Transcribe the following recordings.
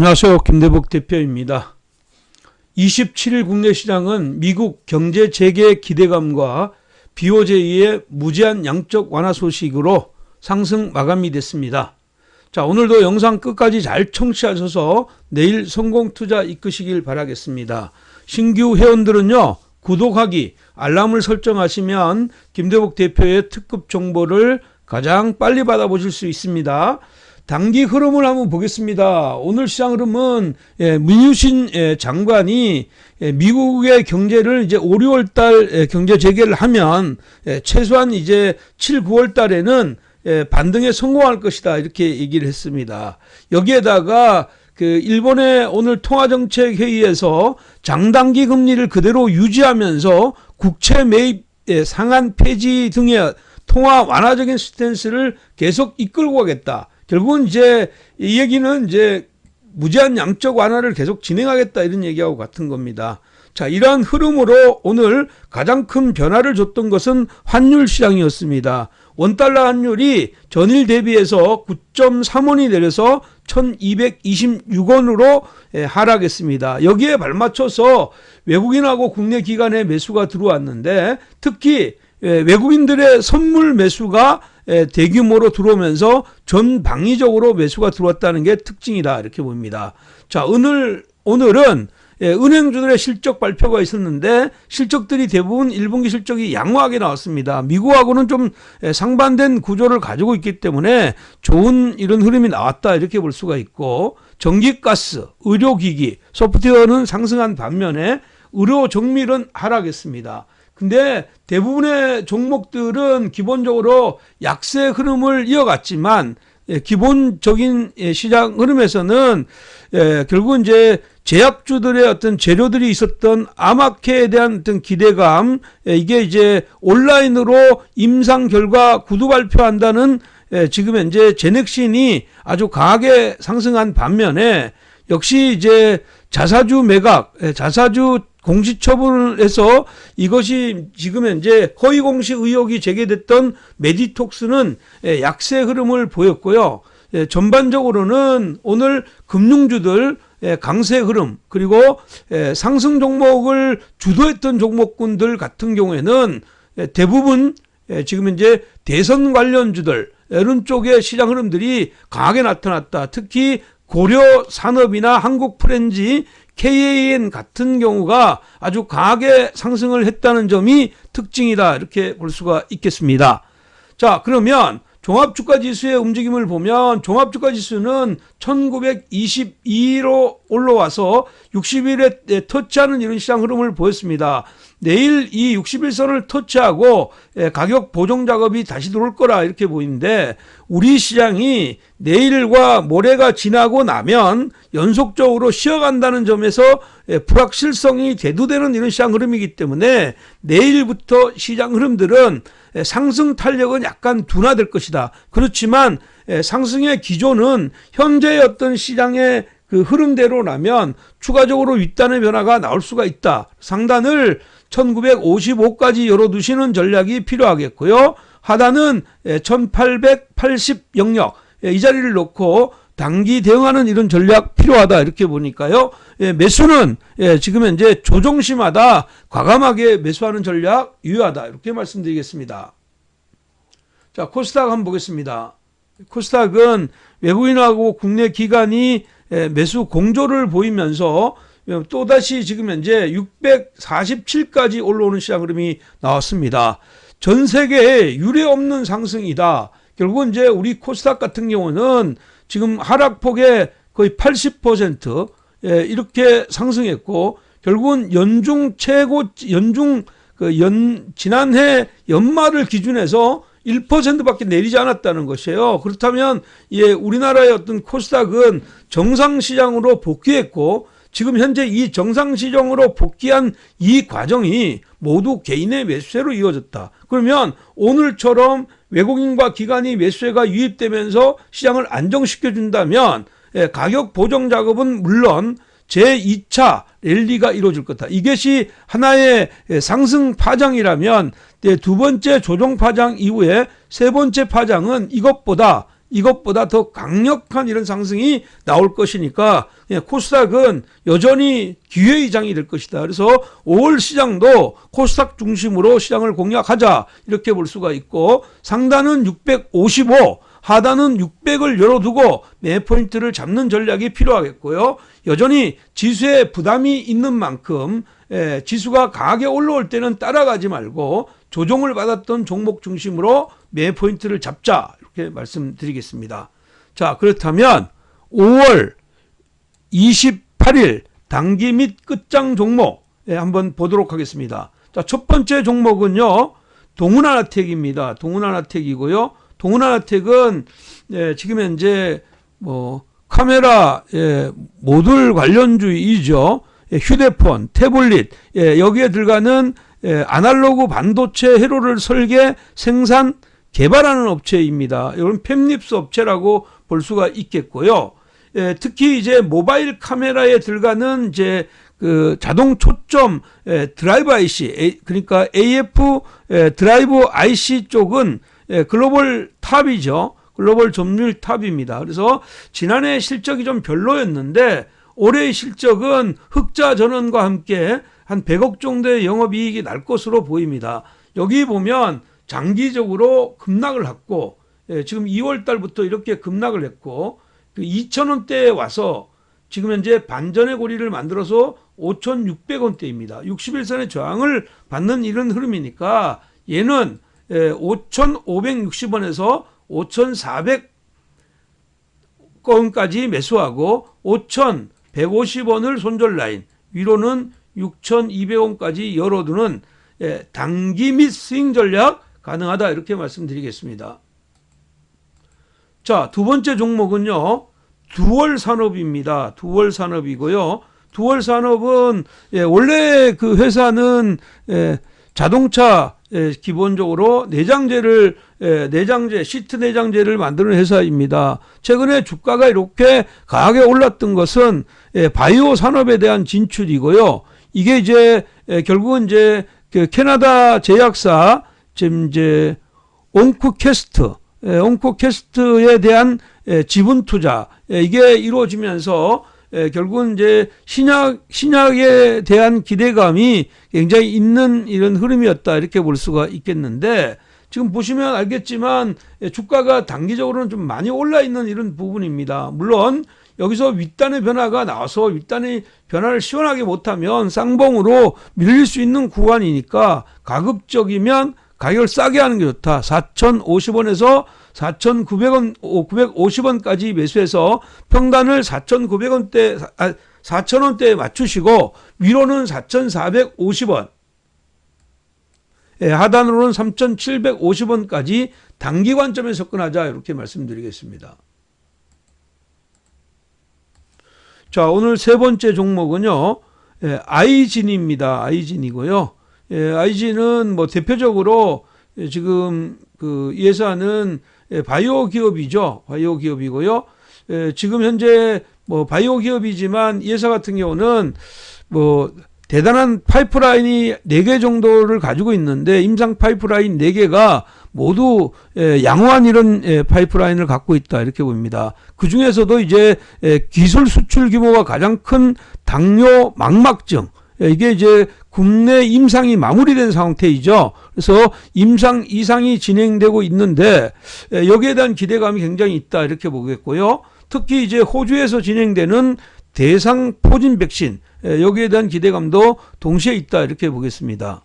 안녕하세요. 김대복 대표입니다. 27일 국내 시장은 미국 경제 재개 기대감과 BOJ의 무제한 양적 완화 소식으로 상승 마감이 됐습니다. 자, 오늘도 영상 끝까지 잘 청취하셔서 내일 성공 투자 이끄시길 바라겠습니다. 신규 회원들은요, 구독하기, 알람을 설정하시면 김대복 대표의 특급 정보를 가장 빨리 받아보실 수 있습니다. 단기 흐름을 한번 보겠습니다. 오늘 시장 흐름은 예, 문유신 예, 장관이 예, 미국의 경제를 이제 5, 6월 달 예, 경제 재개를 하면 예, 최소한 이제 7, 9월 달에는 예, 반등에 성공할 것이다 이렇게 얘기를 했습니다. 여기에다가 그 일본의 오늘 통화정책 회의에서 장단기 금리를 그대로 유지하면서 국채 매입 예, 상한 폐지 등의 통화 완화적인 스탠스를 계속 이끌고 가겠다. 결국은 이제 이 얘기는 이제 무제한 양적 완화를 계속 진행하겠다 이런 얘기하고 같은 겁니다. 자, 이러한 흐름으로 오늘 가장 큰 변화를 줬던 것은 환율 시장이었습니다. 원달러 환율이 전일 대비해서 9.3원이 내려서 1226원으로 예, 하락했습니다. 여기에 발맞춰서 외국인하고 국내 기관의 매수가 들어왔는데 특히 예, 외국인들의 선물 매수가 예, 대규모로 들어오면서 전방위적으로 매수가 들어왔다는 게 특징이다 이렇게 봅니다. 자 오늘 오늘은 예, 은행주들의 실적 발표가 있었는데 실적들이 대부분 1분기 실적이 양호하게 나왔습니다. 미국하고는 좀 예, 상반된 구조를 가지고 있기 때문에 좋은 이런 흐름이 나왔다 이렇게 볼 수가 있고 전기가스, 의료기기, 소프트웨어는 상승한 반면에 의료 정밀은 하락했습니다. 근데 대부분의 종목들은 기본적으로 약세 흐름을 이어갔지만 예, 기본적인 예, 시장 흐름에서는 예, 결국은 이제 제약주들의 어떤 재료들이 있었던 아마케에 대한 어떤 기대감 예, 이게 이제 온라인으로 임상 결과 구두 발표한다는 예, 지금 현재 제넥신이 아주 강하게 상승한 반면에 역시 이제 자사주 매각, 예, 자사주 공시처분을 해서 이것이 지금 현재 허위 공시 의혹이 제기됐던 메디톡스는 예, 약세 흐름을 보였고요. 예, 전반적으로는 오늘 금융주들 예, 강세 흐름 그리고 예, 상승 종목을 주도했던 종목군들 같은 경우에는 예, 대부분 예, 지금 현재 대선 관련주들 이런 쪽의 시장 흐름들이 강하게 나타났다. 특히 고려 산업이나 한국 프렌지 KAN 같은 경우가 아주 강하게 상승을 했다는 점이 특징이다. 이렇게 볼 수가 있겠습니다. 자, 그러면 종합주가 지수의 움직임을 보면 종합주가 지수는 1922로 올라와서 60일에 터치하는 이런 시장 흐름을 보였습니다. 내일 이 61선을 터치하고 예, 가격 보정 작업이 다시 들어올 거라 이렇게 보이는데 우리 시장이 내일과 모레가 지나고 나면 연속적으로 쉬어간다는 점에서 예, 불확실성이 대두되는 이런 시장 흐름이기 때문에 내일부터 시장 흐름들은 예, 상승 탄력은 약간 둔화될 것이다. 그렇지만 상승의 기조는 현재의 어떤 시장의 그 흐름대로라면 추가적으로 윗단의 변화가 나올 수가 있다. 상단을 1955까지 열어두시는 전략이 필요하겠고요. 하단은 1880 영역 이 자리를 놓고 단기 대응하는 이런 전략 필요하다 이렇게 보니까요. 매수는 지금 현재 조정심마다 과감하게 매수하는 전략 유효하다 이렇게 말씀드리겠습니다. 자 코스닥 한번 보겠습니다. 코스닥은 외국인하고 국내 기관이 매수 공조를 보이면서 또다시 지금 현재 647까지 올라오는 시장 흐름이 나왔습니다. 전 세계에 유례 없는 상승이다. 결국은 이제 우리 코스닥 같은 경우는 지금 하락폭의 거의 80% 예, 이렇게 상승했고 결국은 연중 최고 연중 그 연 지난해 연말을 기준해서 1%밖에 내리지 않았다는 것이에요. 그렇다면 예, 우리나라의 어떤 코스닥은 정상 시장으로 복귀했고 지금 현재 이 정상시장으로 복귀한 이 과정이 모두 개인의 매수세로 이어졌다. 그러면 오늘처럼 외국인과 기관이 매수세가 유입되면서 시장을 안정시켜 준다면 예, 가격 보정 작업은 물론 제2차 랠리가 이루어질 거다. 이것이 하나의 상승 파장이라면 두 번째 조정 파장 이후에 세 번째 파장은 이것보다 이것보다 더 강력한 이런 상승이 나올 것이니까 예, 코스닥은 여전히 기회 이장이 될 것이다. 그래서 5월 시장도 코스닥 중심으로 시장을 공략하자 이렇게 볼 수가 있고 상단은 655 하단은 600을 열어두고 매 포인트를 잡는 전략이 필요하겠고요. 여전히 지수에 부담이 있는 만큼 예, 지수가 강하게 올라올 때는 따라가지 말고 조정을 받았던 종목 중심으로 매 포인트를 잡자 이렇게 말씀드리겠습니다. 자 그렇다면 5월 28일 단기 및 끝장 종목 예, 한번 보도록 하겠습니다. 자 첫 번째 종목은요 동훈하나텍입니다. 동훈하나텍이고요. 동훈하나텍은 예, 지금 현재 뭐 카메라 예, 모듈 관련주이죠. 예, 휴대폰, 태블릿 예, 여기에 들어가는 예, 아날로그 반도체 회로를 설계, 생산, 개발하는 업체입니다. 이런 팹립스 업체라고 볼 수가 있겠고요. 예, 특히 이제 모바일 카메라에 들어가는 이제 그 자동 초점 예, 드라이브 IC 에, 그러니까 AF 예, 드라이브 IC 쪽은 예, 글로벌 탑이죠. 글로벌 점유율 탑입니다. 그래서 지난해 실적이 좀 별로였는데 올해의 실적은 흑자 전원과 함께 한 100억 정도의 영업이익이 날 것으로 보입니다. 여기 보면 장기적으로 급락을 했고 예, 지금 2월 달부터 이렇게 급락을 했고 그 2,000원대에 와서 지금 현재 반전의 고리를 만들어서 5,600원대입니다. 61선의 저항을 받는 이런 흐름이니까 얘는 5,560원에서 5,400원까지 매수하고 5,150원을 손절 라인 위로는 6,200원까지 열어두는 예, 단기 및 스윙 전략 가능하다 이렇게 말씀드리겠습니다. 자, 두 번째 종목은요. 두월 산업입니다. 두월 산업이고요. 두월 산업은 예, 원래 그 회사는 예, 자동차 예, 기본적으로 내장재를 예, 내장재 시트 내장재를 만드는 회사입니다. 최근에 주가가 이렇게 강하게 올랐던 것은 예, 바이오 산업에 대한 진출이고요. 이게 이제 예, 결국은 이제 그 캐나다 제약사 지금 이제 온쿠캐스트 예, 온코캐스트에 대한 예, 지분 투자 예, 이게 이루어지면서 예, 결국은 이제 신약 신약에 대한 기대감이 굉장히 있는 이런 흐름이었다 이렇게 볼 수가 있겠는데 지금 보시면 알겠지만 예, 주가가 단기적으로는 좀 많이 올라 있는 이런 부분입니다. 물론 여기서 윗단의 변화가 나와서 윗단의 변화를 시원하게 못하면 쌍봉으로 밀릴 수 있는 구간이니까 가급적이면 가격을 싸게 하는 게 좋다. 4,050원에서 4,900원, 950원까지 매수해서 평단을 4,900원대, 아, 4,000원대에 맞추시고 위로는 4,450원, 예, 하단으로는 3,750원까지 단기 관점에 접근하자 이렇게 말씀드리겠습니다. 자, 오늘 세 번째 종목은요. 예, 아이진입니다. 아이진이고요. 예, 아이진은 뭐 대표적으로 예, 지금 그 예산은 예, 바이오 기업이죠. 바이오 기업이고요. 예, 지금 현재 뭐 바이오 기업이지만 예사 같은 경우는 뭐 대단한 파이프라인이 4개 정도를 가지고 있는데 임상 파이프라인 4개가 모두 예, 양호한 이런 예, 파이프라인을 갖고 있다 이렇게 봅니다. 그 중에서도 이제 예, 기술 수출 규모가 가장 큰 당뇨 망막증 이게 이제 국내 임상이 마무리된 상태이죠. 그래서 임상 이상이 진행되고 있는데 여기에 대한 기대감이 굉장히 있다 이렇게 보겠고요. 특히 이제 호주에서 진행되는 대상 포진 백신 여기에 대한 기대감도 동시에 있다 이렇게 보겠습니다.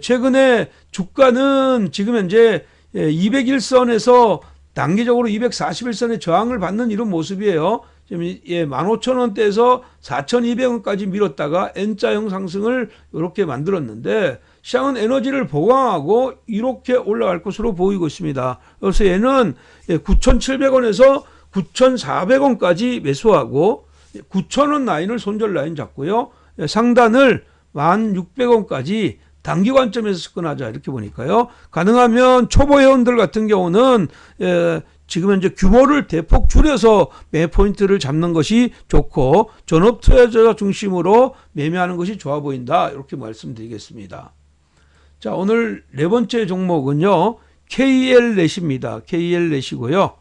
최근에 주가는 지금 현재 201선에서 단기적으로 241선의 저항을 받는 이런 모습이에요. 지금 예, 15,000원대에서 4,200원까지 밀었다가 N자형 상승을 이렇게 만들었는데 시장은 에너지를 보강하고 이렇게 올라갈 것으로 보이고 있습니다. 그래서 얘는 9,700원에서 9,400원까지 매수하고 9,000원 라인을 손절 라인 잡고요. 상단을 1,600원까지 단기 관점에서 접근하자 이렇게 보니까요. 가능하면 초보 회원들 같은 경우는 지금 현재 규모를 대폭 줄여서 매 포인트를 잡는 것이 좋고 전업 투자자 중심으로 매매하는 것이 좋아 보인다 이렇게 말씀드리겠습니다. 자 오늘 네 번째 종목은요 KL 넷입니다. KL 넷이고요.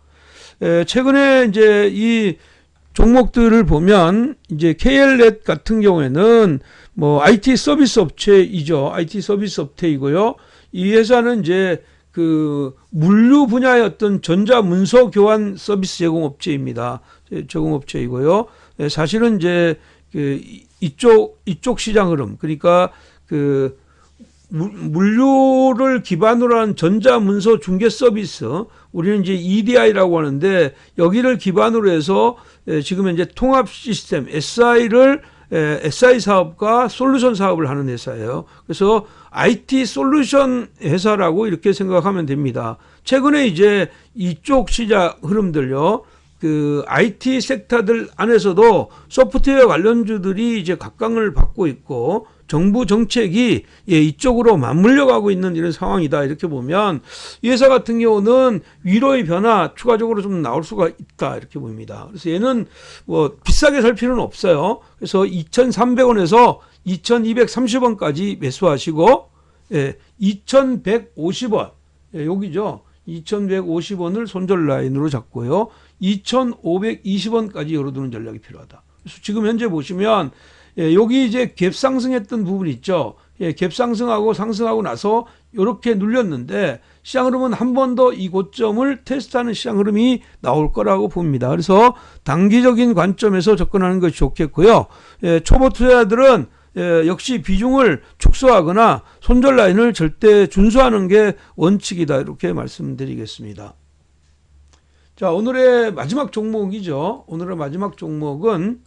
에, 최근에 이제 이 종목들을 보면 이제 KL넷 같은 경우에는 뭐 IT 서비스 업체이죠. IT 서비스 업체이고요. 이 회사는 이제 그 물류 분야의 어떤 전자 문서 교환 서비스 제공 업체입니다. 제공 업체이고요. 예, 사실은 이제 그 이- 이쪽 이쪽 시장 흐름 그러니까 그 물- 물류를 기반으로 한 전자 문서 중개 서비스 우리는 이제 EDI라고 하는데 여기를 기반으로 해서 에, 지금 현재 통합 시스템 SI를 SI 사업과 솔루션 사업을 하는 회사예요. 그래서 IT 솔루션 회사라고 이렇게 생각하면 됩니다. 최근에 이제 이쪽 시장 흐름들요. 그 IT 섹터들 안에서도 소프트웨어 관련주들이 이제 각광을 받고 있고 정부 정책이 예, 이쪽으로 맞물려 가고 있는 이런 상황이다. 이렇게 보면 이 회사 같은 경우는 위로의 변화 추가적으로 좀 나올 수가 있다. 이렇게 보입니다. 그래서 얘는 뭐 비싸게 살 필요는 없어요. 그래서 2,300원에서 2,230원까지 매수하시고 예, 2,150원. 예, 여기죠. 2,150원을 손절 라인으로 잡고요. 2,520원까지 열어두는 전략이 필요하다. 그래서 지금 현재 보시면 예, 여기 이제 갭 상승했던 부분 있죠. 예, 갭 상승하고 상승하고 나서 이렇게 눌렸는데 시장 흐름은 한 번 더 이 고점을 테스트하는 시장 흐름이 나올 거라고 봅니다. 그래서 단기적인 관점에서 접근하는 것이 좋겠고요. 예, 초보 투자자들은 예, 역시 비중을 축소하거나 손절 라인을 절대 준수하는 게 원칙이다 이렇게 말씀드리겠습니다. 자 오늘의 마지막 종목이죠. 오늘의 마지막 종목은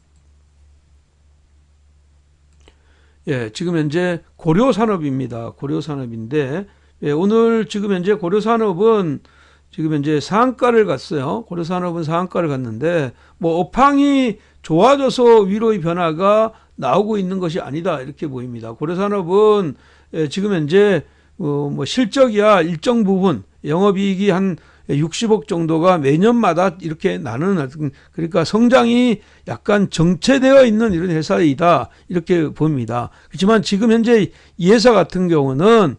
예 지금 현재 고려산업입니다. 고려산업인데 예, 오늘 지금 현재 고려산업은 지금 현재 상한가를 갔어요. 고려산업은 상한가를 갔는데 뭐 업황이 좋아져서 위로의 변화가 나오고 있는 것이 아니다 이렇게 보입니다. 고려산업은 예, 지금 현재 어, 뭐 실적이야 일정 부분 영업이익이 한 60억 정도가 매년마다 이렇게 나는 그러니까 성장이 약간 정체되어 있는 이런 회사이다 이렇게 봅니다. 그렇지만 지금 현재 이 회사 같은 경우는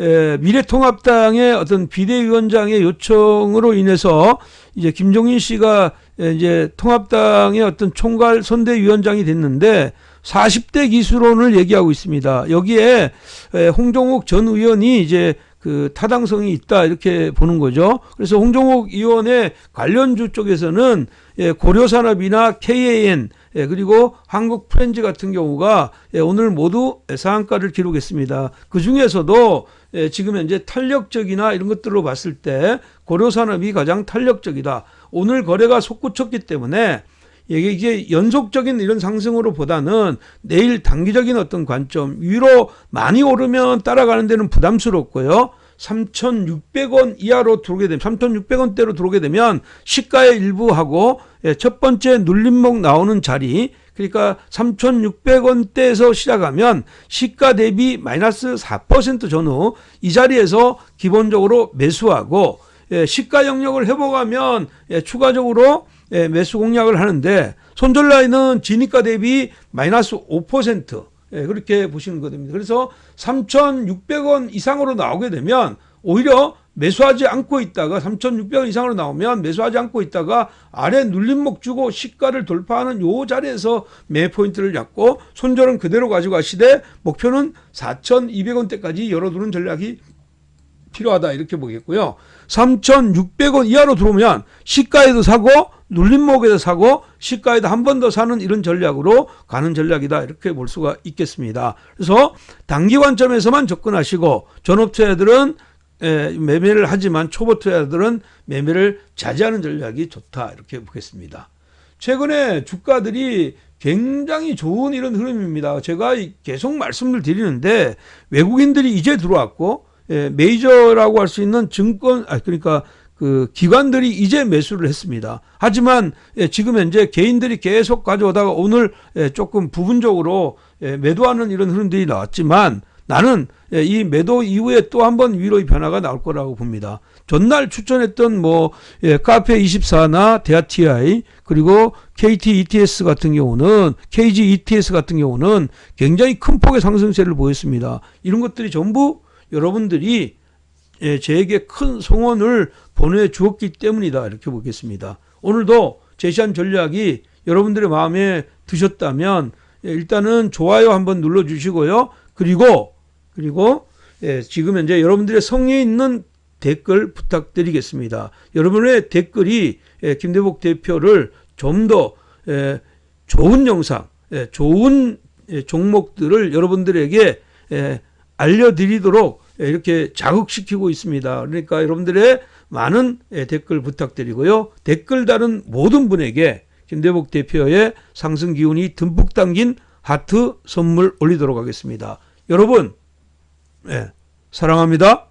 에, 미래통합당의 어떤 비대위원장의 요청으로 인해서 이제 김종인 씨가 에, 이제 통합당의 어떤 총괄 선대위원장이 됐는데 40대 기수론을 얘기하고 있습니다. 여기에 에, 홍종욱 전 의원이 이제 그 타당성이 있다 이렇게 보는 거죠. 그래서 홍종욱 의원의 관련주 쪽에서는 예, 고려산업이나 KAN 예, 그리고 한국 프렌즈 같은 경우가 예, 오늘 모두 상한가를 기록했습니다. 그 중에서도 예, 지금 현재 탄력적이나 이런 것들로 봤을 때 고려산업이 가장 탄력적이다. 오늘 거래가 솟구쳤기 때문에 이게 이게 연속적인 이런 상승으로 보다는 내일 단기적인 어떤 관점 위로 많이 오르면 따라가는 데는 부담스럽고요. 3,600원 이하로 들어오게 되면 3,600원대로 들어오게 되면 시가의 일부하고 예, 첫 번째 눌림목 나오는 자리 그러니까 3,600원대에서 시작하면 시가 대비 마이너스 4% 전후 이 자리에서 기본적으로 매수하고 예, 시가 영역을 회복하면 예, 추가적으로 예, 매수 공략을 하는데 손절 라인은 진입가 대비 마이너스 5% 예, 그렇게 보시는 겁니다. 그래서 3,600원 이상으로 나오게 되면 오히려 매수하지 않고 있다가 3,600원 이상으로 나오면 매수하지 않고 있다가 아래 눌림목 주고 시가를 돌파하는 요 자리에서 매 포인트를 잡고 손절은 그대로 가지고 가시되 목표는 4,200원대까지 열어두는 전략이 필요하다 이렇게 보겠고요. 3,600원 이하로 들어오면 시가에도 사고 눌림목에도 사고 시가에도 한 번 더 사는 이런 전략으로 가는 전략이다 이렇게 볼 수가 있겠습니다. 그래서 단기 관점에서만 접근하시고 전업투자들은 에, 매매를 하지만 초보 투자들은 매매를 자제하는 전략이 좋다 이렇게 보겠습니다. 최근에 주가들이 굉장히 좋은 이런 흐름입니다. 제가 계속 말씀을 드리는데 외국인들이 이제 들어왔고 예, 메이저라고 할 수 있는 증권 아 그러니까 그 기관들이 이제 매수를 했습니다. 하지만 예, 지금 현재 개인들이 계속 가져오다가 오늘 예, 조금 부분적으로 예, 매도하는 이런 흐름들이 나왔지만 나는 예, 이 매도 이후에 또 한 번 위로의 변화가 나올 거라고 봅니다. 전날 추천했던 뭐 예, 카페 24나 대아TI 그리고 KT ETS 같은 경우는 KG ETS 같은 경우는 굉장히 큰 폭의 상승세를 보였습니다. 이런 것들이 전부 여러분들이 예, 저에게 큰 성원을 보내주었기 때문이다. 이렇게 보겠습니다. 오늘도 제시한 전략이 여러분들의 마음에 드셨다면 예, 일단은 좋아요 한번 눌러주시고요. 그리고 그리고 예, 지금 현재 여러분들의 성에 있는 댓글 부탁드리겠습니다. 여러분의 댓글이 예, 김대복 대표를 좀더 예, 좋은 영상, 예, 좋은 예, 종목들을 여러분들에게 예, 알려드리도록 예, 이렇게 자극시키고 있습니다. 그러니까 여러분들의 많은 예, 댓글 부탁드리고요. 댓글 다는 모든 분에게 김대복 대표의 상승 기운이 듬뿍 담긴 하트 선물 올리도록 하겠습니다. 여러분, 예, 사랑합니다.